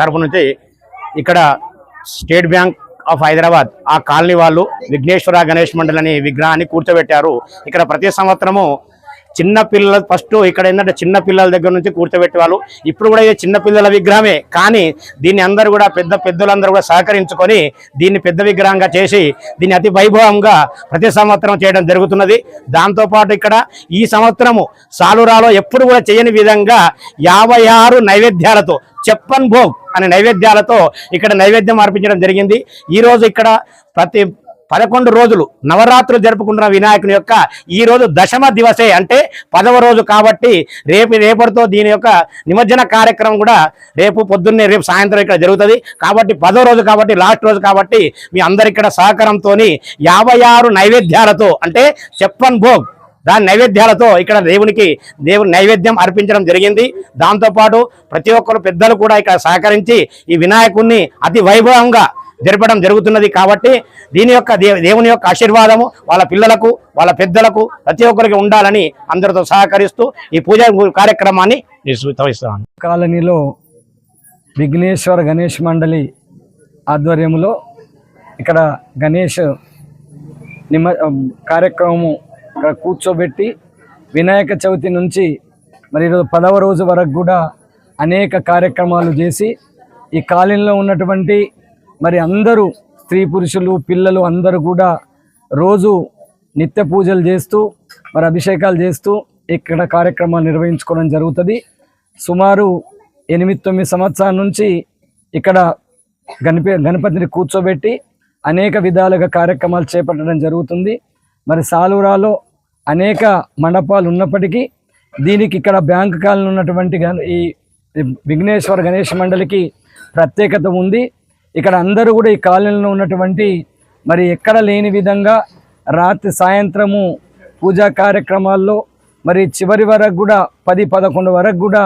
తరపు నుంచి ఇక్కడ స్టేట్ బ్యాంక్ ఆఫ్ హైదరాబాద్ ఆ కాలనీ వాళ్ళు విఘ్నేశ్వర గణేష్ మండలి అనే విగ్రహాన్ని కూర్చోబెట్టారు. ఇక్కడ ప్రతి సంవత్సరము చిన్న పిల్లల ఫస్ట్ ఇక్కడ ఏంటంటే చిన్న పిల్లల దగ్గర నుంచి కూర్చోబెట్టే వాళ్ళు. ఇప్పుడు కూడా ఇది చిన్న పిల్లల విగ్రహమే. కానీ దీన్ని అందరూ కూడా పెద్ద పెద్దలందరూ కూడా సహకరించుకొని దీన్ని పెద్ద విగ్రహంగా చేసి దీన్ని అతి వైభవంగా ప్రతి సంవత్సరం చేయడం జరుగుతున్నది. దాంతోపాటు ఇక్కడ ఈ సంవత్సరము సాలురాలో ఎప్పుడు కూడా చేయని విధంగా యాభై ఆరు నైవేద్యాలతో చెప్పన్ భోగ్ అనే నైవేద్యాలతో ఇక్కడ నైవేద్యం అర్పించడం జరిగింది. ఈ రోజు ఇక్కడ ప్రతి పదకొండు రోజులు నవరాత్రులు జరుపుకుంటున్న వినాయకుని యొక్క ఈ రోజు దశమ దివసే. అంటే పదవ రోజు కాబట్టి రేపు రేపటితో దీని యొక్క నిమజ్జన కార్యక్రమం కూడా రేపు పొద్దున్నే రేపు సాయంత్రం ఇక్కడ జరుగుతుంది. కాబట్టి పదవ రోజు కాబట్టి లాస్ట్ రోజు కాబట్టి మీ అందరి ఇక్కడ సహకారంతో యాభై ఆరు నైవేద్యాలతో అంటే చెప్పన్ భోగ్ దాని నైవేద్యాలతో ఇక్కడ దేవునికి దేవుని నైవేద్యం అర్పించడం జరిగింది. దాంతోపాటు ప్రతి ఒక్కరు పెద్దలు కూడా ఇక్కడ సహకరించి ఈ వినాయకుణ్ణి అతి వైభవంగా జరపడం జరుగుతున్నది కాబట్టి దీని యొక్క దే- దేవుని యొక్క ఆశీర్వాదము వాళ్ళ పిల్లలకు వాళ్ళ పెద్దలకు ప్రతి ఒక్కరికి ఉండాలని అందరితో సహకరిస్తూ ఈ పూజ కార్యక్రమాన్ని నిర్వహిస్తాను కాలనీలో విఘ్నేశ్వర గణేష్ మండలి ఆధ్వర్యంలో ఇక్కడ గణేష్ నిమ కార్యక్రమము ఇక్కడ కూర్చోబెట్టి వినాయక చవితి నుంచి మరి ఈరోజు పదవ రోజు వరకు కూడా అనేక కార్యక్రమాలు చేసి ఈ కాలనీలో ఉన్నటువంటి మరి అందరూ స్త్రీ పురుషులు పిల్లలు అందరూ కూడా రోజు నిత్య పూజలు చేస్తూ మరి అభిషేకాలు చేస్తూ ఇక్కడ కార్యక్రమాలు నిర్వహించుకోవడం జరుగుతుంది. సుమారు ఎనిమిది తొమ్మిది సంవత్సరాల నుంచి ఇక్కడ గణప గణపతిని కూర్చోబెట్టి అనేక విధాలుగా కార్యక్రమాలు చేపట్టడం జరుగుతుంది. మరి సాలూరాలో అనేక మండపాలు ఉన్నప్పటికీ దీనికి ఇక్కడ బ్యాంకు కాలనీ ఉన్నటువంటి ఈ విఘ్నేశ్వర గణేష్ మండలికి ప్రత్యేకత ఉంది. ఇక్కడ అందరూ కూడా ఈ కాలనీలో ఉన్నటువంటి మరి ఎక్కడ లేని విధంగా రాత్రి సాయంత్రము పూజా కార్యక్రమాల్లో మరి చివరి వరకు కూడా పది పదకొండు వరకు కూడా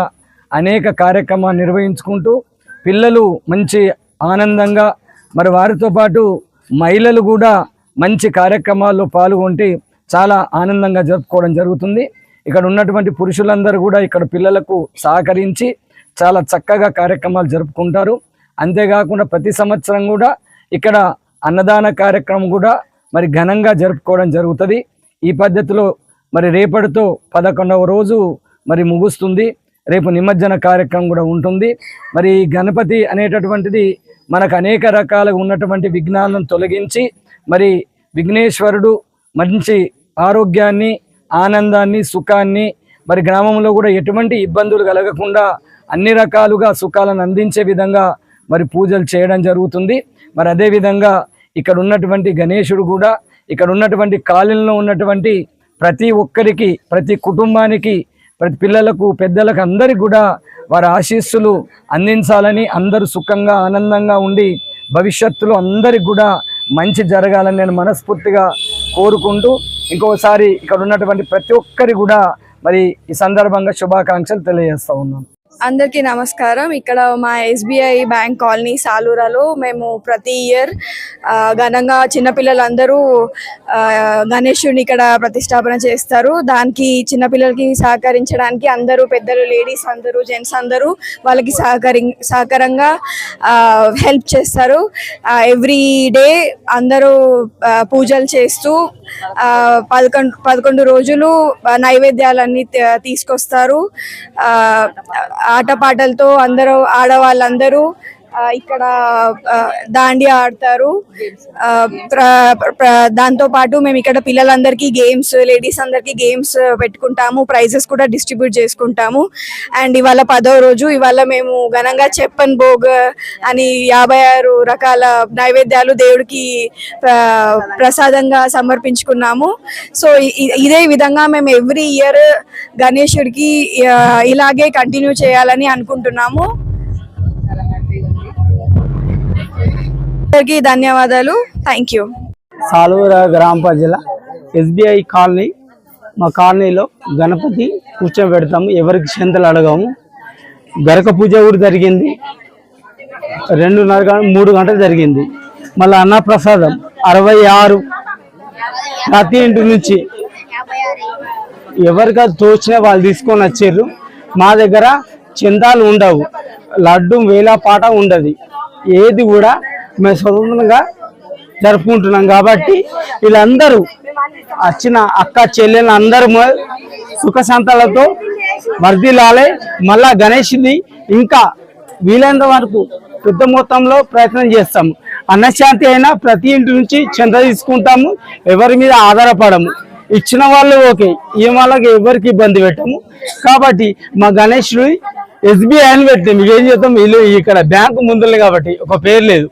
అనేక కార్యక్రమాలు నిర్వహించుకుంటూ పిల్లలు మంచి ఆనందంగా మరి వారితో పాటు మహిళలు కూడా మంచి కార్యక్రమాల్లో పాల్గొంటే చాలా ఆనందంగా జరుపుకోవడం జరుగుతుంది. ఇక్కడ ఉన్నటువంటి పురుషులందరూ కూడా ఇక్కడ పిల్లలకు సహకరించి చాలా చక్కగా కార్యక్రమాలు జరుపుకుంటారు. అంతేకాకుండా ప్రతి సంవత్సరం కూడా ఇక్కడ అన్నదాన కార్యక్రమం కూడా మరి ఘనంగా జరుపుకోవడం జరుగుతుంది. ఈ పద్ధతిలో మరి రేపటితో పదకొండవ రోజు మరి ముగుస్తుంది. రేపు నిమజ్జన కార్యక్రమం కూడా ఉంటుంది. మరి గణపతి అనేటటువంటిది మనకు అనేక రకాలుగా ఉన్నటువంటి విఘ్నాలను తొలగించి మరి విఘ్నేశ్వరుడు మంచి ఆరోగ్యాన్ని ఆనందాన్ని సుఖాన్ని మరి గ్రామంలో కూడా ఎటువంటి ఇబ్బందులు కలగకుండా అన్ని రకాలుగా సుఖాలను అందించే విధంగా మరి పూజలు చేయడం జరుగుతుంది. మరి అదేవిధంగా ఇక్కడ ఉన్నటువంటి గణేశుడు కూడా ఇక్కడ ఉన్నటువంటి కాలనీలో ఉన్నటువంటి ప్రతి ఒక్కరికి ప్రతి కుటుంబానికి ప్రతి పిల్లలకు పెద్దలకు అందరికి కూడా వారి ఆశీస్సులు అందించాలని అందరూ సుఖంగా ఆనందంగా ఉండి భవిష్యత్తులో అందరికి కూడా మంచి జరగాలని నేను మనస్ఫూర్తిగా కోరుకుంటూ ఇంకోసారి ఇక్కడ ఉన్నటువంటి ప్రతి ఒక్కరి కూడా మరి ఈ సందర్భంగా శుభాకాంక్షలు తెలియజేస్తా ఉన్నాను. అందరికీ నమస్కారం. ఇక్కడ మా ఎస్బీఐ బ్యాంక్ కాలనీ సాలూరాలో మేము ప్రతి ఇయర్ ఆ, ఘనంగా చిన్నపిల్లలందరూ ఆ, ఇక్కడ ప్రతిష్టాపన చేస్తారు. దానికి చిన్నపిల్లలకి సహకరించడానికి అందరూ పెద్దలు లేడీస్ అందరూ జెంట్స్ అందరూ వాళ్ళకి సహకరి సహకరంగా హెల్ప్ చేస్తారు. ఎవ్రీ డే అందరూ పూజలు చేస్తూ ఆ, పదకొండు పదకొండు రోజులు నైవేద్యాలన్నీ తీసుకొస్తారు. ఆ, ఆటపాటలతో అందరూ ఆడవాళ్ళందరూ ఇక్కడ దాండి దాండియా ఆడతారు. ఆ, ప్ర- దాంతో పాటు మేము ఇక్కడ పిల్లలందరికీ గేమ్స్ లేడీస్ అందరికీ గేమ్స్ పెట్టుకుంటాము. ప్రైజెస్ కూడా డిస్ట్రిబ్యూట్ చేసుకుంటాము. అండ్ ఇవాళ పదో రోజు ఇవాళ మేము ఘనంగా చెప్పన్ భోగ్ అని యాభై ఆరు రకాల నైవేద్యాలు దేవుడికి ప్రసాదంగా సమర్పించుకున్నాము. సో ఇదే విధంగా మేము ఎవ్రీ ఇయర్ గణేశుడికి ఇలాగే కంటిన్యూ చేయాలని అనుకుంటున్నాము. అందరికీ ధన్యవాదాలు. థ్యాంక్ యూ సాలూర గ్రామ ప్రజల ఎస్బీఐ కాలనీ మా కాలనీలో గణపతి కూర్చోబెడతాము ఎవరికి చింతలు అడగాము. గరక పూజ కూడా జరిగింది. రెండున్నర మూడు గంటలు జరిగింది. మళ్ళీ అన్నప్రసాదం అరవై ఆరు ప్రతి ఇంటి నుంచి. ఎవరికి తోచిన వాళ్ళు తీసుకొని వచ్చారు. మా దగ్గర చందాలు ఉండవు. లడ్డు వేలాపాట ఉండదు. ఏది కూడా మేము స్వతంత్రంగా జరుపుకుంటున్నాం కాబట్టి వీళ్ళందరూ వచ్చిన అక్క చెల్లెలు అందరూ మ- సుఖ సంతాలతో వర్ధిల్లాలి. మళ్ళా గణేష్ని ఇంకా వీలైనంత వరకు పెద్ద మొత్తంలో ప్రయత్నం చేస్తాము అన్నశాంతి అయినా ప్రతి ఇంటి నుంచి చెంత తీసుకుంటాము ఎవరి మీద ఆధారపడము. ఇచ్చిన వాళ్ళు ఓకే ఈ వాళ్ళకి ఎవరికి ఇబ్బంది పెట్టము. కాబట్టి మా గణేష్ని ఎస్బీఐ అని పెట్టి మీకు ఏం చేద్దాం? వీళ్ళు ఇక్కడ బ్యాంకు ముందులే కాబట్టి ఒక పేరు లేదు.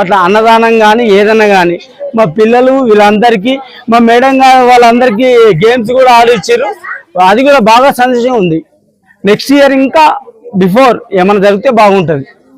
అట్లా అన్నదానం కానీ ఏదన్నా కానీ మా పిల్లలు వీళ్ళందరికీ మా మేడం గారు వాళ్ళందరికీ గేమ్స్ కూడా ఆడిచ్చారు. అది కూడా బాగా సందేశం ఉంది. నెక్స్ట్ ఇయర్ ఇంకా బిఫోర్ ఏమైనా జరిగితే బాగుంటుంది.